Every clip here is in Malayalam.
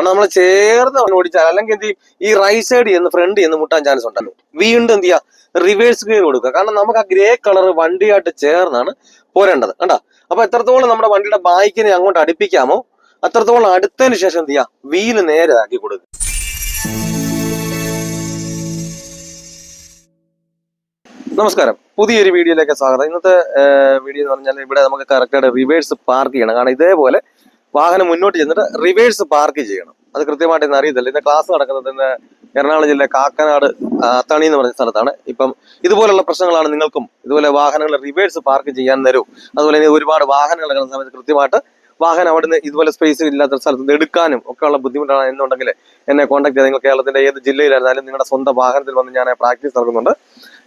കാരണം നമ്മൾ ചേർന്ന് ഓടിച്ചാൽ അല്ലെങ്കിൽ എന്ത് ചെയ്യും? ഈ റൈറ്റ് സൈഡ് ചെയ്യുന്ന ഫ്രണ്ട് ചെയ്യുന്ന മുട്ടാൻ ചാൻസ് ഉണ്ടല്ലോ വീണ്ടും എന്ത് ചെയ്യുക? റിവേഴ്സ് ഗിയർ കൊടുക്കുക. കാരണം നമുക്ക് ആ ഗ്രേ കളർ വണ്ടിയായിട്ട് ചേർന്നാണ് പോരേണ്ടത്. കണ്ടാ? അപ്പൊ എത്രത്തോളം നമ്മുടെ വണ്ടിയുടെ ബൈക്കിനെ അങ്ങോട്ട് അടുപ്പിക്കാമോ അത്രത്തോളം അടുത്തതിന് ശേഷം എന്ത് ചെയ്യുക? വീൽ നേരെ ആക്കി കൊടുക്കുക. നമസ്കാരം. പുതിയൊരു വീഡിയോയിലേക്ക് സ്വാഗതം. ഇന്നത്തെ വീഡിയോ എന്ന് പറഞ്ഞാൽ ഇവിടെ നമുക്ക് കറക്റ്റായിട്ട് റിവേഴ്സ് പാർക്ക് ചെയ്യണം. കാരണം ഇതേപോലെ വാഹനം മുന്നോട്ട് ചെന്നിട്ട് റിവേഴ്സ് പാർക്ക് ചെയ്യണം. അത് കൃത്യമായിട്ട് ഇന്ന് അറിയത്തില്ല. ഇന്ന് ക്ലാസ് നടക്കുന്നത് ഇന്ന് എറണാകുളം ജില്ല കാക്കനാട് അത്തണി എന്ന് പറഞ്ഞ സ്ഥലത്താണ്. ഇപ്പം ഇതുപോലുള്ള പ്രശ്നങ്ങളാണ് നിങ്ങൾക്കും. ഇതുപോലെ വാഹനങ്ങൾ റിവേഴ്സ് പാർക്ക് ചെയ്യാൻ തരും. അതുപോലെ തന്നെ ഒരുപാട് വാഹനങ്ങൾ കിടക്കുന്ന സമയത്ത് കൃത്യമായിട്ട് വാഹനം അവിടുന്ന് ഇതുപോലെ സ്പേസ് ഇല്ലാത്ത സ്ഥലത്ത് നിന്ന് എടുക്കാനും ഒക്കെ ഉള്ള ബുദ്ധിമുട്ടാണ് എന്നുണ്ടെങ്കിൽ എന്നെ കോൺടാക്ട് ചെയ്ത് നിങ്ങൾ കേരളത്തിന്റെ ഏത് ജില്ലയിലായിരുന്നാലും നിങ്ങളുടെ സ്വന്തം വാഹനത്തിൽ വന്ന് ഞാൻ പ്രാക്ടീസ് നടക്കുന്നുണ്ട്.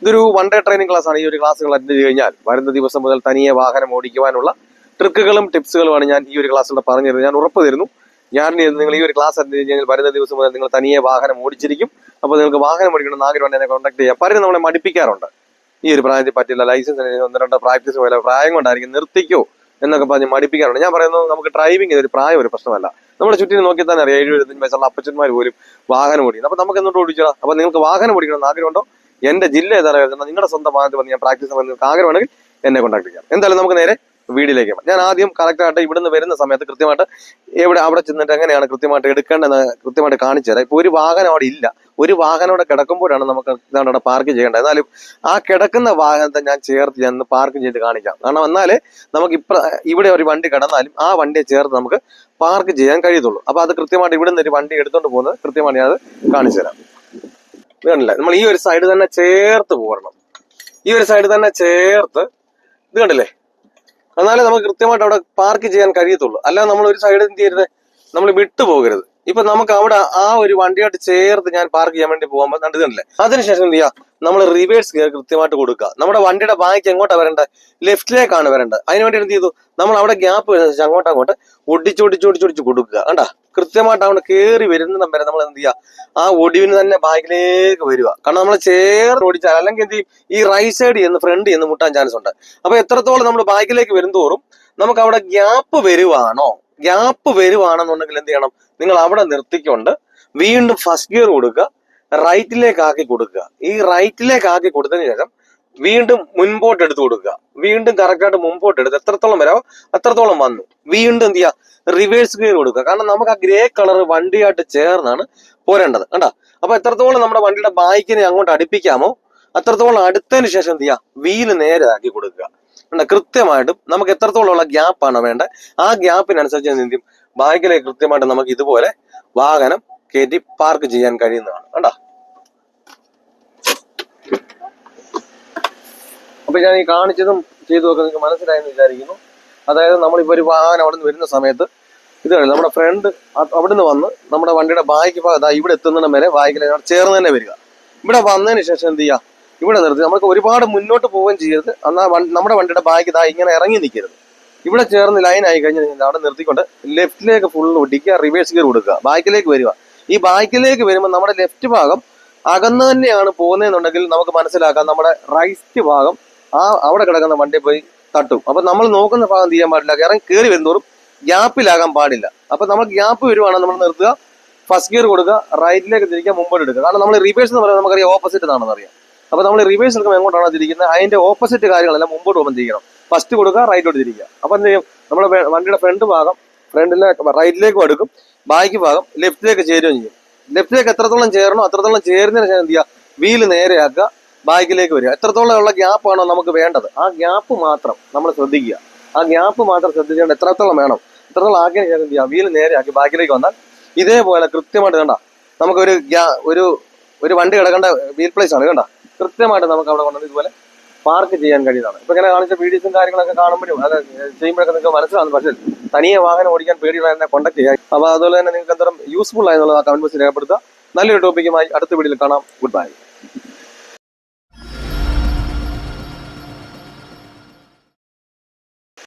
ഇതൊരു വൺ ഡേ ട്രെയിനിങ് ക്ലാസ് ആണ്. ഈ ഒരു ക്ലാസ്സുകൾ അറ്റൻഡ് കഴിഞ്ഞാൽ വരുന്ന ദിവസം മുതൽ തനിയെ വാഹനം ഓടിക്കുവാനുള്ള ട്രിക്കുകളും ടിപ്സുകളുമാണ് ഞാൻ ഈ ഒരു ക്ലാസ്സിലൂടെ പറഞ്ഞു തരുന്നത് ഞാൻ ഉറപ്പ് തരുന്നു ഞാൻ നിങ്ങൾ ഈ ഒരു ക്ലാസ് ചെയ്ത് കഴിഞ്ഞാൽ വരുന്ന ദിവസം മുതൽ നിങ്ങൾ തനിയെ വാഹനം ഓടിച്ചിരിക്കും. അപ്പോൾ നിങ്ങൾക്ക് വാഹനം ഓടിക്കണം ആഗ്രഹം എന്നെ കോൺടാക്ട് ചെയ്യാം. പലരും നമ്മളെ മടിപ്പിക്കാറുണ്ട്. ഈ ഒരു പ്രായത്തിൽ പറ്റില്ല ലൈസൻസ് ഒന്ന് രണ്ട് പ്രാക്ടീസ് പോലെ പ്രായം കൊണ്ടായിരിക്കും നിർത്തിക്കോ എന്നൊക്കെ പറഞ്ഞ് മടിപ്പിക്കാറുണ്ട്. ഞാൻ പറയുന്നത് നമുക്ക് ഡ്രൈവിംഗ് ഒരു പ്രായം ഒരു പ്രശ്നമല്ല. നമ്മുടെ ചുറ്റിനെ നോക്കി തന്നെ അറിയാം. എഴുപത്തഞ്ച് വയസ്സുള്ള അപ്പച്ചന്മാർ പോലും വാഹനം ഓടിക്കുന്നു. അപ്പോൾ നമുക്ക് എന്നോട് ഓടിച്ചാൽ അപ്പോൾ നിങ്ങൾക്ക് വാഹനം ഓടിക്കണം ആഗ്രഹമുണ്ടോ? എന്റെ ജില്ല ഏതാണ് നിങ്ങളുടെ സ്വന്തം വാഹനത്തിൽ വന്ന് ഞാൻ പ്രാക്ടീസ് നിങ്ങൾക്ക് ആഗ്രഹമാണെങ്കിൽ എന്നെ കോൺടാക്ട് ചെയ്യാം. എന്തായാലും നമുക്ക് നേരെ പോകാം ഞാൻ ആദ്യം കറക്റ്റായിട്ട് ഇവിടുന്ന് വരുന്ന സമയത്ത് കൃത്യമായിട്ട് എവിടെ അവിടെ ചെന്നിട്ട് എങ്ങനെയാണ് കൃത്യമായിട്ട് എടുക്കേണ്ടതെന്ന് കൃത്യമായിട്ട് കാണിച്ചു തരാം. ഇപ്പൊ ഒരു വാഹനം അവിടെ ഇല്ല. ഒരു വാഹനം അവിടെ കിടക്കുമ്പോഴാണ് നമുക്ക് ഇതാണ് അവിടെ പാർക്ക് ചെയ്യേണ്ടത്. എന്നാലും ആ കിടക്കുന്ന വാഹനത്തെ ഞാൻ ചേർത്ത് ഞാൻ പാർക്ക് ചെയ്ത് കാണിക്കാം. കാരണം എന്നാലേ നമുക്ക് ഇപ്പ ഇവിടെ ഒരു വണ്ടി കിടന്നാലും ആ വണ്ടിയെ ചേർത്ത് നമുക്ക് പാർക്ക് ചെയ്യാൻ കഴിയത്തുള്ളൂ. അപ്പൊ അത് കൃത്യമായിട്ട് ഇവിടുന്ന് ഒരു വണ്ടി എടുത്തുകൊണ്ട് പോകുന്നത് കൃത്യമായിട്ട് ഞാൻ അത് കാണിച്ചു തരാം. നമ്മൾ ഈ ഒരു സൈഡ് തന്നെ ചേർത്ത് പോരണം. ഈ ഒരു സൈഡ് തന്നെ ചേർത്ത് ഇത് കണ്ടില്ലേ? എന്നാലേ നമുക്ക് കൃത്യമായിട്ട് അവിടെ പാർക്ക് ചെയ്യാൻ കഴിയത്തുള്ളൂ. അല്ലാതെ നമ്മൾ ഒരു സൈഡിൽ എന്ത് ചെയ്യരുത്? നമ്മൾ വിട്ടു പോകരുത്. ഇപ്പൊ നമുക്ക് അവിടെ ആ ഒരു വണ്ടിയായിട്ട് ചേർത്ത് ഞാൻ പാർക്ക് ചെയ്യാൻ വേണ്ടി പോകുമ്പോൾ കണ്ടിട്ടില്ലേ അതിനുശേഷം എന്ത് ചെയ്യുക നമ്മൾ റിവേഴ്സ് ഗിയർ കൃത്യമായിട്ട് കൊടുക്കുക. നമ്മുടെ വണ്ടിയുടെ ബാക്ക് എങ്ങോട്ടാണ് വരേണ്ടത്? ലെഫ്റ്റിലേക്കാണ് വരേണ്ടത്. അതിന് വേണ്ടി എന്ത് ചെയ്തു? നമ്മൾ അവിടെ ഗ്യാപ്പ് വരുന്ന അങ്ങോട്ട് അങ്ങോട്ട് ഒടിച്ചൊടിച്ചൊടിച്ചൊടിച്ച് കൊടുക്കുക. കണ്ടാ? കൃത്യമായിട്ട് അവിടെ കയറി വരുന്ന വരെ നമ്മൾ എന്ത് ചെയ്യുക ആ ഒടിവിന് തന്നെ ബാക്കിലേക്ക് വരിക. കാരണം നമ്മൾ ചേർന്ന് ഓടിച്ചാൽ അല്ലെങ്കിൽ എന്ത് ചെയ്യും? ഈ റൈറ്റ് സൈഡ് എന്ന് ഫ്രണ്ട് എന്ന് മുട്ടാൻ ചാൻസ് ഉണ്ട്. അപ്പൊ എത്രത്തോളം നമ്മൾ ബാക്കിലേക്ക് വരുന്നതോറും നമുക്ക് അവിടെ ഗ്യാപ്പ് വരുവാണോ? ഗ്യാപ്പ് വരുവാണെന്നുണ്ടെങ്കിൽ എന്ത് ചെയ്യണം? നിങ്ങൾ അവിടെ നിർത്തിക്കൊണ്ട് വീണ്ടും ഫസ്റ്റ് ഗിയർ കൊടുക്കുക. റൈറ്റിലേക്ക് ആക്കി കൊടുക്കുക. ഈ റൈറ്റിലേക്ക് ആക്കി കൊടുത്തതിന് ശേഷം വീണ്ടും മുൻപോട്ട് എടുത്തു കൊടുക്കുക. വീണ്ടും കറക്റ്റായിട്ട് മുമ്പോട്ട് എടുത്ത് എത്രത്തോളം വരാമോ അത്രത്തോളം വന്നു. വീണ്ടും എന്ത് ചെയ്യുക? റിവേഴ്സ് ഗിയർ കൊടുക്കുക. കാരണം നമുക്ക് ആ ഗ്രേ കളർ വണ്ടിയായിട്ട് ചേർന്നാണ് പോരേണ്ടത്. കണ്ടാ? അപ്പൊ എത്രത്തോളം നമ്മുടെ വണ്ടിയുടെ ബൈക്കിനെ അങ്ങോട്ട് അടുപ്പിക്കാമോ അത്രത്തോളം അടുത്തതിന് ശേഷം എന്ത് ചെയ്യുക? വീൽ നേരെ ആക്കി കൊടുക്കുക. കണ്ട? കൃത്യമായിട്ടും നമുക്ക് എത്രത്തോളം ഉള്ള ഗ്യാപ്പാണ് വേണ്ടത്? ആ ഗ്യാപ്പിനനുസരിച്ച് എന്ത് ചെയ്യും? ബാക്കിലേക്ക് കൃത്യമായിട്ട് നമുക്ക് ഇതുപോലെ വാഹനം കയറ്റി പാർക്ക് ചെയ്യാൻ കഴിയുന്നതാണ്. കണ്ടാ? അപ്പൊ ഞാൻ ഈ കാണിച്ചതും ചെയ്തു ഒക്കെ നിങ്ങൾക്ക് മനസ്സിലായെന്ന് വിചാരിക്കുന്നു. അതായത് നമ്മളിപ്പോ ഒരു വാഹനം അവിടെ നിന്ന് വരുന്ന സമയത്ത് ഇത് നമ്മുടെ ഫ്രണ്ട് അവിടുന്ന് വന്ന് നമ്മുടെ വണ്ടിയുടെ ബാക്കി ഭാഗത്ത് ഇവിടെ എത്തുന്നിടം വരെ ബാക്കിൽ ചേർന്ന് തന്നെ വരിക. ഇവിടെ വന്നതിന് ശേഷം എന്ത് ചെയ്യുക ഇവിടെ നിർത്തി. നമുക്ക് ഒരുപാട് മുന്നോട്ട് പോവുകയും ചെയ്യരുത്. എന്നാൽ നമ്മുടെ വണ്ടിയുടെ ബാക്കി ഇതാ ഇങ്ങനെ ഇറങ്ങി നിൽക്കരുത് ഇവിടെ ചേർന്ന് ലൈൻ ആയി കഴിഞ്ഞാൽ അവിടെ നിർത്തിക്കൊണ്ട് ലെഫ്റ്റിലേക്ക് ഫുൾ ഒടിക്കുക റിവേഴ്സ് ഗിയർ കൊടുക്കുക ബാക്കിലേക്ക് വരിക. ഈ ബാക്കിലേക്ക് വരുമ്പോൾ നമ്മുടെ ലെഫ്റ്റ് ഭാഗം അകന്ന് തന്നെയാണ് പോകുന്നതെന്നുണ്ടെങ്കിൽ നമുക്ക് മനസ്സിലാക്കാം. നമ്മുടെ റൈറ്റ് ഭാഗം ആ അവിടെ കിടക്കുന്ന വണ്ടി പോയി തട്ടും. അപ്പൊ നമ്മൾ നോക്കുന്ന ഭാഗം ചെയ്യാൻ പാടില്ല. കാരണം കയറി വരുന്നതോറും ഗ്യാപ്പിലാകാൻ പാടില്ല. അപ്പൊ നമ്മൾ ഗ്യാപ്പ് വരുവാണെങ്കിൽ നമ്മൾ നിർത്തുക. ഫസ്റ്റ് ഗിയർ കൊടുക്കുക. റൈറ്റിലേക്ക് തിരിക്കുക. മുമ്പോട്ട് എടുക്കുക. കാരണം നമ്മൾ റിവേഴ്സ് എന്ന് പറയുന്നത് നമുക്കറിയാം. ഓപ്പോസിറ്റ് ആണെന്ന് അറിയാം. അപ്പൊ നമ്മൾ റിവേഴ്സ് എടുക്കുമ്പോൾ എങ്ങോട്ടാണോ തിരിക്കുന്നത്? അതിന്റെ ഓപ്പോസിറ്റ് കാര്യങ്ങളെല്ലാം മുമ്പോട്ട് പോകുമ്പോൾ തിരിക്കണം ഫസ്റ്റ് കൊടുക്കുക. റൈറ്റോട്ട് തിരിക്കുക. അപ്പൊ എന്ത് ചെയ്യും? നമ്മുടെ വണ്ടിയുടെ ഫ്രണ്ട് ഭാഗം ഫ്രണ്ടിലെ റൈറ്റിലേക്കും എടുക്കും ബാക്ക് ഭാഗം ലെഫ്റ്റിലേക്ക് ചേരുകയും ചെയ്യും. ലെഫ്റ്റിലേക്ക് എത്രത്തോളം ചേരണോ അത്രത്തോളം ചേരുന്നതിന് ശേഷം എന്ത് ചെയ്യുക? വീൽ നേരെയാക്കുക. ബാക്കിലേക്ക് വരിക. എത്രത്തോളം ഉള്ള ഗ്യാപ്പാണോ നമുക്ക് വേണ്ടത്. ആ ഗ്യാപ്പ് മാത്രം നമ്മൾ ശ്രദ്ധിക്കുക. ആ ഗ്യാപ്പ് മാത്രം ശ്രദ്ധിച്ചുകൊണ്ട് എത്രത്തോളം വേണം? എത്രത്തോളം ആക്കിയതിനു ശേഷം എന്ത് ചെയ്യുക വീൽ നേരെയാക്കി ബാക്കിലേക്ക് വന്നാൽ ഇതേപോലെ കൃത്യമായിട്ട് കണ്ട നമുക്കൊരു ഗ്യാ- ഒരു ഒരു വണ്ടി കിടക്കേണ്ട വീൽ പ്ലേസ് ആണ്. കണ്ട? കൃത്യമായിട്ട് നമുക്ക് അവിടെ കൊണ്ടുവന്ന് ഇതുപോലെ പാർക്ക് ചെയ്യാൻ കഴിയുന്നതാണ്. ഇപ്പൊ ഇങ്ങനെ കാണിച്ച വീഡിയോസും കാര്യങ്ങളൊക്കെ കാണുമ്പോഴും അത് ചെയ്യുമ്പോഴൊക്കെ നിങ്ങൾക്ക് മനസ്സിലാകുന്നു പക്ഷേ തനിയെ വാഹനം ഓടിക്കാൻ പേടിയുള്ള എന്നെ കോൺടാക്ട് ചെയ്യാം അപ്പൊ അതുപോലെ തന്നെ നിങ്ങൾക്ക് എന്തോരം യൂസ്ഫുൾ ആയെന്നുള്ളത് ആ കമന്റ് ബോക്സിൽ രേഖപ്പെടുത്തുക. നല്ലൊരു ടോപ്പിക്കുമായി അടുത്ത വീഡിയോയിൽ കാണാം. Good bye